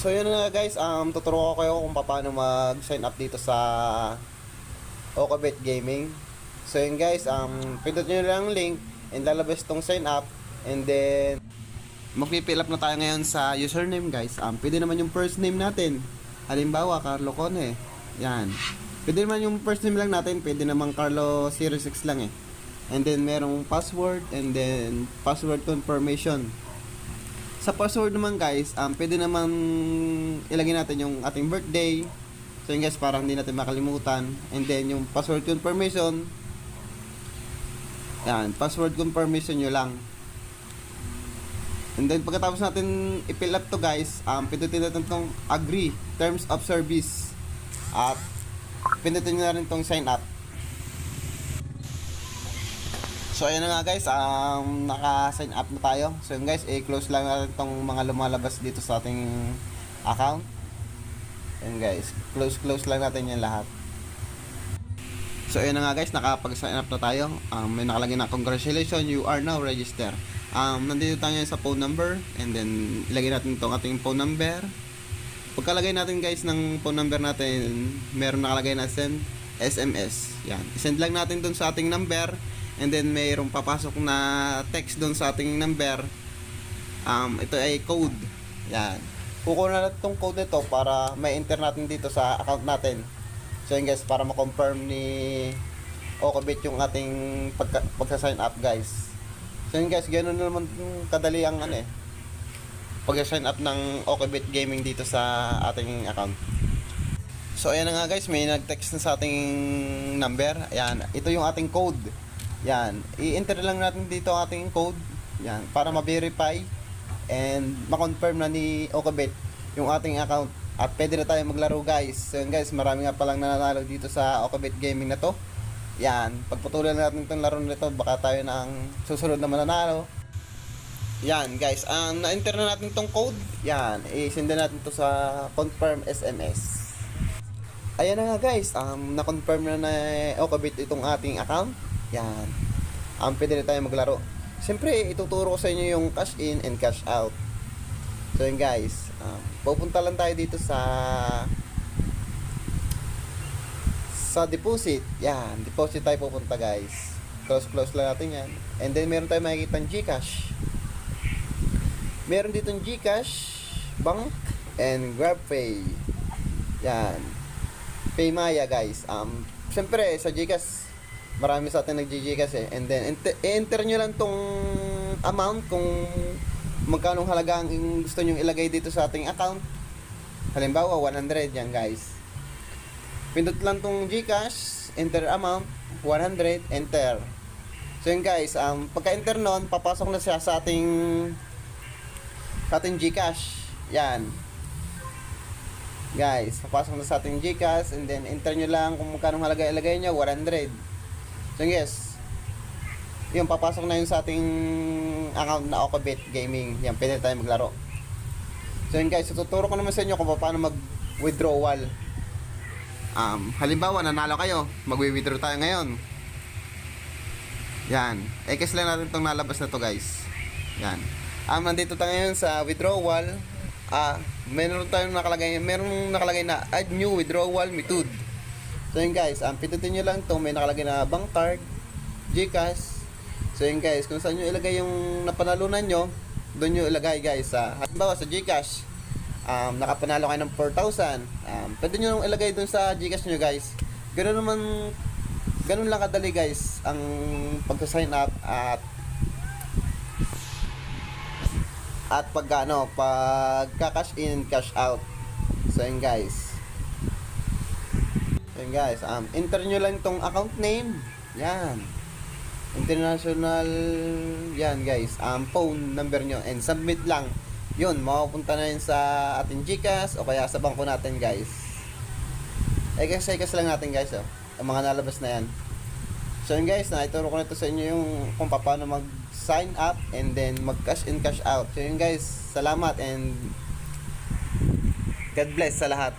So yun na guys, um, tuturo ko kayo kung paano mag-sign up dito sa Okabet Gaming. So yun guys, um, pindot nyo lang ang link and lalabas tong sign up and then magpipill up na tayo ngayon sa username guys. Um, pwede naman yung first name natin. Halimbawa, Carlo Cone. Yan. Pwede naman yung first name lang natin, pwede naman Carlo 06 lang eh. And then merong password and then password confirmation. Sa password naman guys, um, pwede naman ilagay natin yung ating birthday. So yun guys, para hindi natin makalimutan. And then yung password confirmation, yan, password confirmation nyo lang. And then pagkatapos natin i-fill up to guys, um, pindutin natin tong agree, terms of service. At pindutin nyo na rin tong sign up. So ayan na nga guys, um, naka-sign up na tayo. So yun guys, i-close lang natin tong mga lumalabas dito sa ating account. Ayan guys, close-close lang natin yan lahat. So ayan na nga guys, nakapag-sign up na tayo. Um, may nakalagay na congratulations, you are now registered. Um, nandito tayo sa phone number and then ilagay natin itong ating phone number. Pagkalagay natin guys ng phone number natin, meron nakalagay na send SMS. Yan. I-send lang natin dun sa ating number and then mayroong papasok na text dun sa ating number. Um, ito ay code. Yan. Kukuha na natin itong code nito para may enter natin dito sa account natin. So yun guys, para ma-confirm ni Okabit yung ating pagka, pagsa-sign up guys. So yun guys, ganoon naman kadali ang ano eh. Pag-sign up ng Okabit Gaming dito sa ating account. So ayan na nga guys, may nag-text na sa ating number. Ayan, ito yung ating code. Yan, i-enter lang natin dito ang ating code. Yan, para ma-verify and ma-confirm na ni Okabit yung ating account. At pwede na tayo maglaro guys. So guys, marami nga palang nananalo dito sa Okabit Gaming na to. Yan, pagputulan natin itong laro nito, baka tayo na ang susunod na mananalo. Yan guys, um, na-enter na natin itong code. Yan, i-send na natin to sa confirm SMS. Ayan na nga guys, um, na-confirm na na Okabit itong ating account. Yan. Um, pwede na tayo maglaro. Siyempre, ituturo ko sa inyo yung cash in and cash out. So yun guys, um, pupunta lang tayo dito sa sa deposit. Yan, deposit tayo pupunta guys. Close close lang natin yan. And then meron tayo makikita ng GCash. Meron dito ng GCash, Bank, and GrabPay. Yan. Paymaya guys. Um, Siyempre, sa GCash, marami sa atin nag-GCash eh. And then, enter, enter nyo lang tong amount kung magkano halaga ang gusto nyo ilagay dito sa ating account. Halimbawa, 100 yan guys. Pindot lang tong GCash, enter amount, 100, enter. So yun guys, um, pagka-enter nun, papasok na siya sa ating sa ating GCash. Yan. Guys, papasok na sa ating GCash and then enter nyo lang kung magkano halaga ilagay nyo, 100. So yes, yun, papasok na yun sa ating account na Okabit Gaming. Yan, pwede tayo maglaro. So yun guys, tuturo ko naman sa inyo kung paano mag-withdrawal. Um, halimbawa, nanalo kayo, mag-withdraw tayo ngayon. Yan. Ekes lang natin itong nalabas na to guys. Yan. Um, nandito tayo ngayon sa withdrawal. Ah, meron tayong nakalagay, meron nakalagay na add new withdrawal method. So yun guys, um, pindutin nyo lang to may nakalagay na bank card, Gcash. So yun guys, kung saan nyo ilagay yung napanalunan nyo, doon nyo ilagay guys. Sa, halimbawa sa Gcash, um, nakapanalo kayo ng 4,000. Um, pwede nyo ilagay doon sa Gcash nyo guys. Ganun naman, ganun lang kadali guys, ang pagsa-sign up at at pag ano, pag cash in, cash out. So yun guys. So guys, um, enter nyo lang tong account name. Yan. International, yan guys, um, phone number nyo and submit lang. Yun, mapupunta na yun sa ating Gcash o kaya sa bangko natin guys. Eh kasi kasi lang natin guys oh. Ang mga nalabas na yan. So yun guys, naituro ko na ito sa inyo yung kung paano mag sign up and then mag cash in cash out. So yun guys, salamat and God bless sa lahat.